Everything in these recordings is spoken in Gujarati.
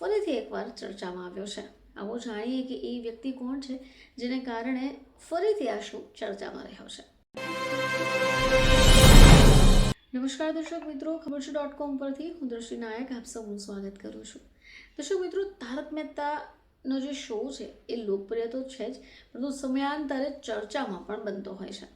ફરીથી એકવાર ચર્ચામાં આવ્યો છે. આવો જાણીએ કે એ વ્યક્તિ કોણ છે, જેને કારણે ફરીથી આ શો ચર્ચામાં રહ્યો છે. નમસ્કાર દર્શક મિત્રો ખબર છે ડોટ કોમ પરથી હું દ્રષ્ટિ નાયક આપ સૌનું સ્વાગત કરું છું. દર્શક મિત્રો, તારક મહેતાનો જે શો છે, એ લોકપ્રિય તો છે જ, પરંતુ સમયાંતરે ચર્ચામાં પણ બનતો હોય છે.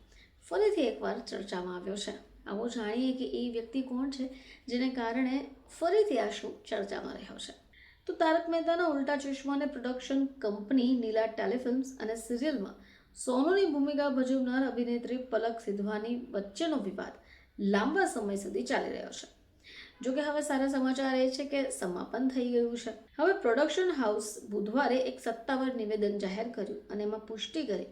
ફરીથી એકવાર ચર્ચામાં આવ્યો છે. આવો જાણીએ કે એ વ્યક્તિ કોણ છે, જેને કારણે ફરીથી આ શો ચર્ચામાં રહ્યો છે. તો તારક મહેતાના ઉલ્ટા ચશ્માને પ્રોડક્શન કંપની નીલા ટેલિફિલ્મ્સ અને સિરિયલમાં સોનુની ભૂમિકા ભજવનાર અભિનેત્રી પલક સિદ્ધવાની વચ્ચેનો વિવાદ લાંબા સમય સુધી ચાલી રહ્યો છે. જો કે હવે સારા સમાચાર એ છે કે સમાપન થઈ ગયું છે. હવે પ્રોડક્શન હાઉસ બુધવારે એક સત્તાવાર નિવેદન જાહેર કર્યું અને એમાં પુષ્ટિ કરી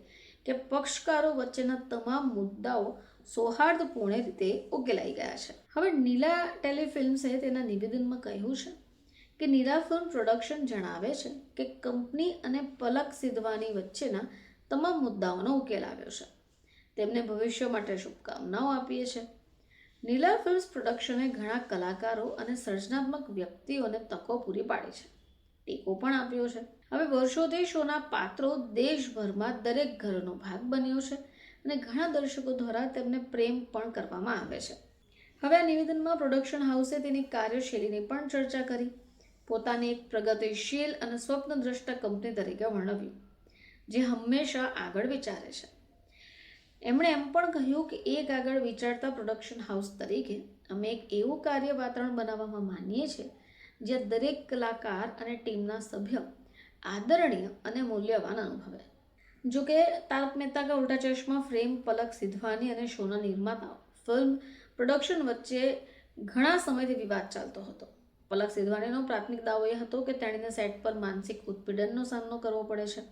કે પક્ષકારો વચ્ચેના તમામ મુદ્દાઓ સૌહાર્દપૂર્ણ રીતે ઉકેલાઈ ગયા છે. હવે નીલા ટેલિફિલ્મ્સે તેના નિવેદનમાં કહ્યું છે કે નીરા ફિલ્મ પ્રોડક્શન જણાવે છે કે કંપની અને પલક સિદ્ધવાની વચ્ચેના તમામ મુદ્દાઓનો ઉકેલ આવ્યો છે. તેમને ભવિષ્ય માટે શુભકામનાઓ આપીએ છીએ. નીલા ફિલ્મ્સ પ્રોડક્શને ઘણા કલાકારો અને સર્જનાત્મક વ્યક્તિઓને તકો પૂરી પાડી છે. ટેકો પણ આપ્યો છે. હવે વર્ષોથી શોના પાત્રો દેશભરમાં દરેક ઘરનો ભાગ બન્યો છે અને ઘણા દર્શકો દ્વારા તેમને પ્રેમ પણ કરવામાં આવે છે. હવે આ નિવેદનમાં પ્રોડક્શન હાઉસે તેની કાર્યશૈલીની પણ ચર્ચા કરી. પોતાની એક પ્રગતિશીલ અને સ્વપ્નદ્રષ્ટ કંપની તરીકે વર્ણવ્યું, જે હંમેશા આગળ વિચારે છે. એમણે એમ પણ કહ્યું કે એક આગળ વિચારતા પ્રોડક્શન હાઉસ તરીકે અમે એક એવું કાર્ય વાતાવરણ બનાવવામાં માનીએ છીએ, જ્યાં દરેક કલાકાર અને ટીમના સભ્ય આદરણીય અને મૂલ્યવાન અનુભવે. જો કે તારક મહેતા કા ઉલ્ટા ચશ્મા, ફ્રેમ, પલક સિધવાની અને શોના નિર્માતા ફિલ્મ પ્રોડક્શન વચ્ચે ઘણા સમયથી વિવાદ ચાલતો હતો. પલક સિધવાણીનો પ્રાથમિક દાવો એ હતો કે તેણીને સેટ પર માનસિક ઉત્પીડનનો સામનો કરવો પડે છે.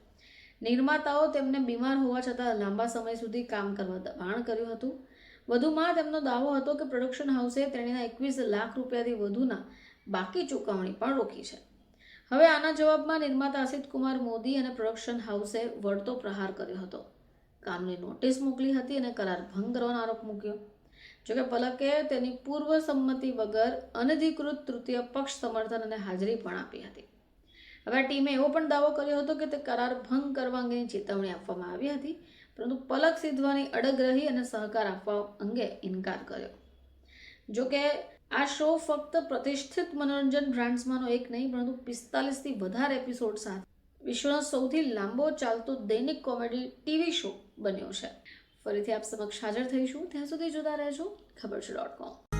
નિર્માતાઓ તેમને બીમાર હોવા છતાં લાંબા સમય સુધી કામ કરવા દબાણ કર્યું હતું. વધુમાં તેમનો દાવો હતો કે પ્રોડક્શન હાઉસે તેણીના એકવીસ લાખ રૂપિયાથી વધુના બાકી ચૂકવણી પણ રોકી છે. હવે આના જવાબમાં નિર્માતા અસિત કુમાર મોદી અને પ્રોડક્શન હાઉસે વળતો પ્રહાર કર્યો હતો. કામની નોટિસ મોકલી હતી અને કરાર ભંગ કરવાનો આરોપ મૂક્યો. જોકે પલકે તેની પૂર્વ સંમતિ વગર અનધિકૃત તૃતીય પક્ષ સમર્થન અને હાજરી પણ આપી હતી. હવે ટીમે એવો પણ દાવો કર્યો હતો કે તે કરાર ભંગ કરવા અંગેની ચેતવણી આપવામાં આવી હતી, પરંતુ પલક સિદ્ધવાની અડગ રહી અને સહકાર આપવા અંગે ઇનકાર કર્યો. જોકે આ શો ફક્ત પ્રતિષ્ઠિત મનોરંજન બ્રાન્ડ્સમાંનો એક નહીં, પરંતુ પિસ્તાલીસથી વધારે એપિસોડ સાથે વિશ્વનો સૌથી લાંબો ચાલતો દૈનિક કોમેડી ટીવી શો બન્યો છે. ફરીથી આપ સમક્ષ હાજર થઈશું. ત્યાં સુધી જોતા રહેજો. ખબર છે ડોટ કોમ